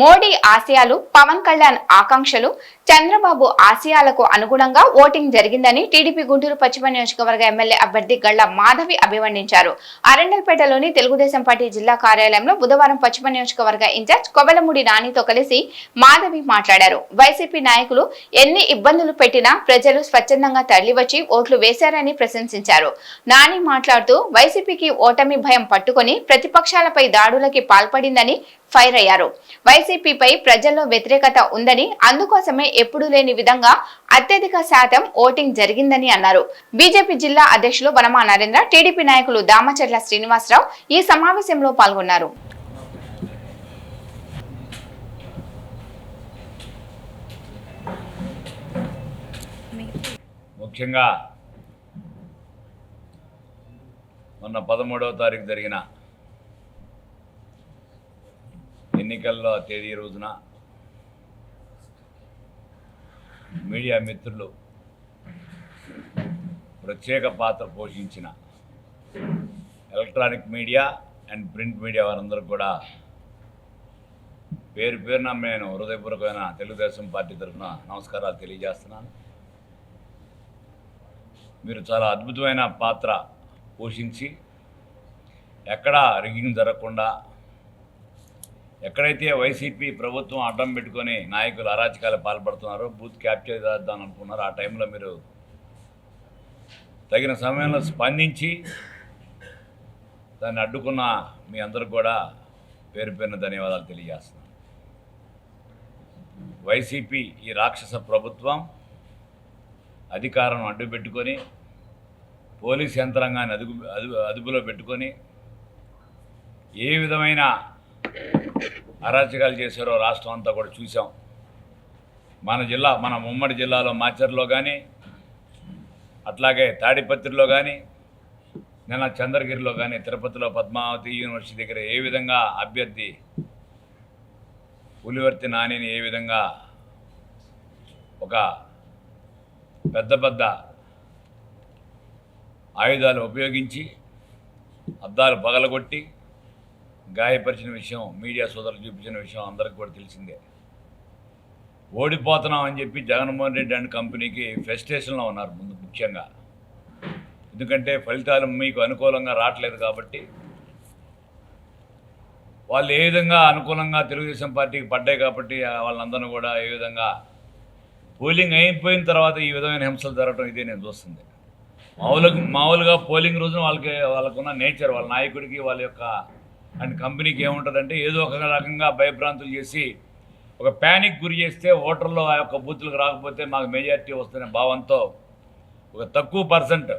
మోడీ ఆశయాలు పవన్ కళ్యాణ్ ఆకాంక్షలు చంద్రబాబు ఆశయాలకు అనుగుణంగా ఓటింగ్ జరిగిందని టీడీపీ గుంటూరు పశ్చిమ నియోజకవర్గ ఎమ్మెల్యే అభ్యర్థి గళ్ళ మాధవి అభివర్ణించారు. అరండల్పేటలోని తెలుగుదేశం పార్టీ జిల్లా కార్యాలయంలో బుధవారం పశ్చిమ నియోజకవర్గ ఇన్ఛార్జ్ కొవలమూడి నానితో కలిసి మాధవి మాట్లాడారు. వైసీపీ నాయకులు ఎన్ని ఇబ్బందులు పెట్టినా ప్రజలు స్వచ్ఛందంగా తరలివచ్చి ఓట్లు వేశారని ప్రశంసించారు. నాని మాట్లాడుతూ వైసీపీకి ఓటమి భయం పట్టుకొని ప్రతిపక్షాలపై దాడులకి పాల్పడిందని ఫైర్ అయ్యారు. వైసీపీపై ప్రజల్లో వ్యతిరేకత ఉందని అందుకోసమే ఎప్పుడూ లేని విధంగా అత్యధిక శాతం ఓటింగ్ జరిగిందని అన్నారు. బీజేపీ జిల్లా అధ్యక్షులు వనమా నరేంద్ర టీడీపీ నాయకులు దామచర్ల శ్రీనివాసరావు ఈ సమావేశంలో పాల్గొన్నారు. ముఖ్యంగా మొన్న పదమూడవ తారీఖు జరిగిన ఎన్నికల్లో తేదీ రోజున మీడియా మిత్రులు ప్రత్యేక పాత్ర పోషించిన electronic media and print media వారందరూ కూడా పేరు పేరున నేను హృదయపూర్వకమైన తెలుగుదేశం పార్టీ తరఫున నమస్కారాలు తెలియజేస్తున్నాను. మీరు చాలా అద్భుతమైన పాత్ర పోషించి ఎక్కడా రిగింగ్ జరగకుండా ఎక్కడైతే వైసీపీ ప్రభుత్వం అడ్డం పెట్టుకొని నాయకులు అరాచకాలు పాల్పడుతున్నారో బూత్ క్యాప్చర్ చేద్దాం అనుకున్నారో ఆ టైంలో మీరు తగిన సమయంలో స్పందించి దాన్ని అడ్డుకున్న మీ అందరికి కూడా పేరు పేరున ధన్యవాదాలు తెలియజేస్తున్నాను. వైసీపీ ఈ రాక్షస ప్రభుత్వం అధికారం అడ్డు పెట్టుకొని పోలీస్ యంత్రాంగాన్ని అదుపు అదుపులో పెట్టుకొని ఏ విధమైన అరాచకాలు చేశారో రాష్ట్రం అంతా కూడా చూసాం మన జిల్లా మన ఉమ్మడి జిల్లాలో మాచర్లో కానీ అట్లాగే తాడిపత్రిలో కానీ నిన్న చంద్రగిరిలో కానీ తిరుపతిలో పద్మావతి యూనివర్సిటీ దగ్గర ఏ విధంగా అభ్యర్థి పులివర్తి నానిని ఏ విధంగా ఒక పెద్ద పెద్ద ఆయుధాలు ఉపయోగించి అద్దాలు పగలగొట్టి గాయపరిచిన విషయం మీడియా సోదరులు చూపించిన విషయం అందరికి కూడా తెలిసిందే. ఓడిపోతున్నాం అని చెప్పి జగన్మోహన్ రెడ్డి అండ్ కంపెనీకి ఫెస్టేషన్లో ఉన్నారు ముందు ముఖ్యంగా. ఎందుకంటే ఫలితాలు మీకు అనుకూలంగా రావట్లేదు కాబట్టి వాళ్ళు ఏ విధంగా అనుకూలంగా తెలుగుదేశం పార్టీకి పడ్డాయి కాబట్టి వాళ్ళందరూ కూడా ఏ విధంగా పోలింగ్ అయిపోయిన తర్వాత ఈ విధమైన హింసలు జరగడం ఇదే నేను చూస్తుంది. మామూలుగా మామూలుగా పోలింగ్ రోజున వాళ్ళకి వాళ్ళకున్న నేచర్ వాళ్ళ నాయకుడికి వాళ్ళ యొక్క అండ్ కంపెనీకి ఏముంటుందంటే ఏదో ఒక రకంగా భయభ్రాంతులు చేసి ఒక ప్యానిక్ గురి చేస్తే ఓటర్లు ఆ యొక్క బూత్లకు రాకపోతే మాకు మెజారిటీ వస్తున్న భావంతో ఒక తక్కువ పర్సెంట్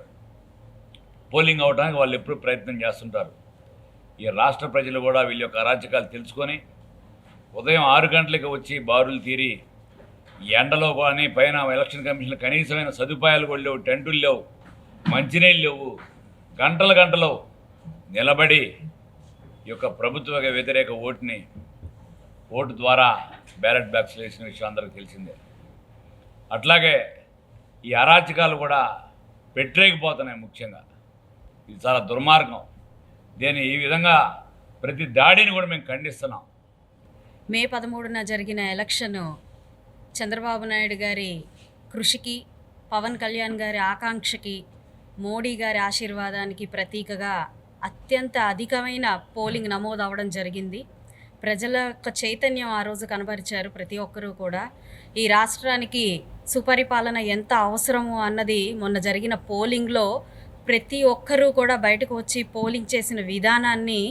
పోలింగ్ అవడానికి వాళ్ళు ఎప్పుడు ప్రయత్నం చేస్తుంటారు. ఈ రాష్ట్ర ప్రజలు కూడా వీళ్ళ యొక్క అరాచకాలు తెలుసుకొని ఉదయం ఆరు గంటలకు వచ్చి బారులు తీరి ఈ ఎండలో కానీ పైన ఎలక్షన్ కమిషన్ కనీసమైన సదుపాయాలు కూడా లేవు టెంటులు లేవు మంచినీళ్ళు లేవు గంటల గంటలు నిలబడి యొక్క ప్రభుత్వ వ్యతిరేక ఓటుని ఓటు ద్వారా బ్యాలెట్ బాక్స్లో వేసిన విషయం అందరికీ తెలిసిందే. అట్లాగే ఈ అరాచకాలు కూడా పెట్టలేకపోతున్నాయి ముఖ్యంగా. ఇది చాలా దుర్మార్గం. దీని ఈ విధంగా ప్రతి దాడిని కూడా మేము ఖండిస్తున్నాం. మే పదమూడున జరిగిన ఎలక్షన్ చంద్రబాబు నాయుడు గారి కృషికి పవన్ కళ్యాణ్ గారి ఆకాంక్షకి మోడీ గారి ఆశీర్వాదానికి ప్రతీకగా అత్యంత అధికమైన పోలింగ్ నమోదు అవ్వడం జరిగింది. ప్రజల యొక్క చైతన్యం ఆ రోజు కనబరిచారు ప్రతి ఒక్కరూ కూడా. ఈ రాష్ట్రానికి సుపరిపాలన ఎంత అవసరము అన్నది మొన్న జరిగిన పోలింగ్లో ప్రతి ఒక్కరూ కూడా బయటకు వచ్చి పోలింగ్ చేసిన విధానాన్ని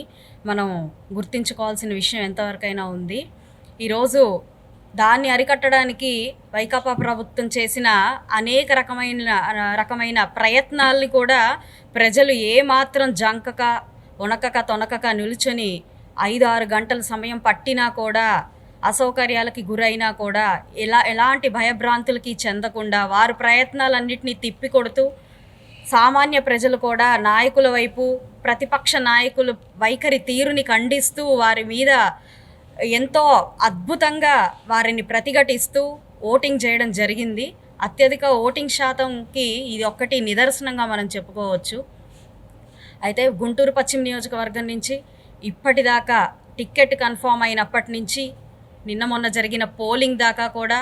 మనం గుర్తించుకోవాల్సిన విషయం ఎంతవరకైనా ఉంది. ఈరోజు దాన్ని అరికట్టడానికి వైకాపా ప్రభుత్వం చేసిన అనేక రకమైన రకమైన ప్రయత్నాల్ని కూడా ప్రజలు ఏమాత్రం జంకక ఉనకక తొనకక నిలుచొని ఐదు ఆరు గంటల సమయం పట్టినా కూడా అసౌకర్యాలకి గురైనా కూడా ఎలా ఎలాంటి భయభ్రాంతులకి చెందకుండా వారి ప్రయత్నాలన్నింటినీ తిప్పికొడుతూ సామాన్య ప్రజలు కూడా నాయకుల వైపు ప్రతిపక్ష నాయకులు వైఖరి తీరుని ఖండిస్తూ వారి మీద ఎంతో అద్భుతంగా వారిని ప్రతిఘటిస్తూ ఓటింగ్ చేయడం జరిగింది. అత్యధిక ఓటింగ్ శాతంకి ఇది ఒక్కటి నిదర్శనంగా మనం చెప్పుకోవచ్చు. అయితే గుంటూరు పశ్చిమ నియోజకవర్గం నుంచి ఇప్పటిదాకా టిక్కెట్ కన్ఫామ్ అయినప్పటి నుంచి నిన్న మొన్న జరిగిన పోలింగ్ దాకా కూడా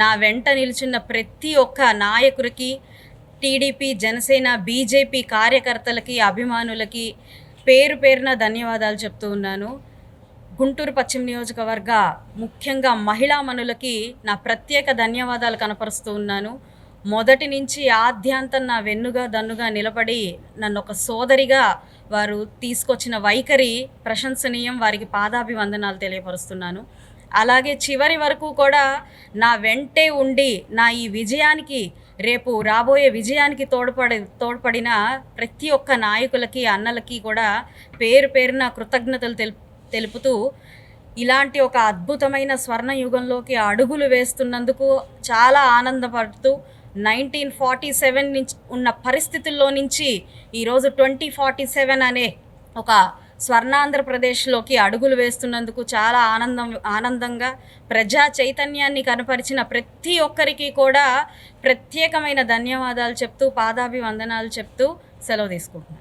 నా వెంట నిలుచున్న ప్రతి ఒక్క నాయకుడికి టీడీపీ జనసేన బీజేపీ కార్యకర్తలకి అభిమానులకి పేరు పేరున ధన్యవాదాలు చెప్తూ ఉన్నాను. గుంటూరు పశ్చిమ నియోజకవర్గ ముఖ్యంగా మహిళా మనులకి నా ప్రత్యేక ధన్యవాదాలు కనపరుస్తూ ఉన్నాను. మొదటి నుంచి ఆద్యాంతం నా వెన్నుగా దన్నుగా నిలబడి నన్ను ఒక సోదరిగా వారు తీసుకొచ్చిన వైఖరి ప్రశంసనీయం వారికి పాదాభివందనాలు తెలియపరుస్తున్నాను. అలాగే చివరి వరకు కూడా నా వెంటే ఉండి నా ఈ విజయానికి రేపు రాబోయే విజయానికి తోడ్పడి తోడ్పడిన ప్రతి ఒక్క నాయకులకి అన్నలకి కూడా పేరు పేరున కృతజ్ఞతలు తెలు తెలుపుతూ ఇలాంటి ఒక అద్భుతమైన స్వర్ణ యుగంలోకి అడుగులు వేస్తున్నందుకు చాలా ఆనందపడుతూ నైన్టీన్ ఫార్టీ సెవెన్ నుంచి ఉన్న పరిస్థితుల్లో నుంచి ఈరోజు ట్వంటీ ఫార్టీ సెవెన్ అనే ఒక స్వర్ణాంధ్రప్రదేశ్లోకి అడుగులు వేస్తున్నందుకు చాలా ఆనందం ఆనందంగా ప్రజా చైతన్యాన్ని కనపరిచిన ప్రతి ఒక్కరికి కూడా ప్రత్యేకమైన ధన్యవాదాలు చెప్తూ పాదాభివందనాలు చెప్తూ సెలవు తీసుకుంటున్నాను.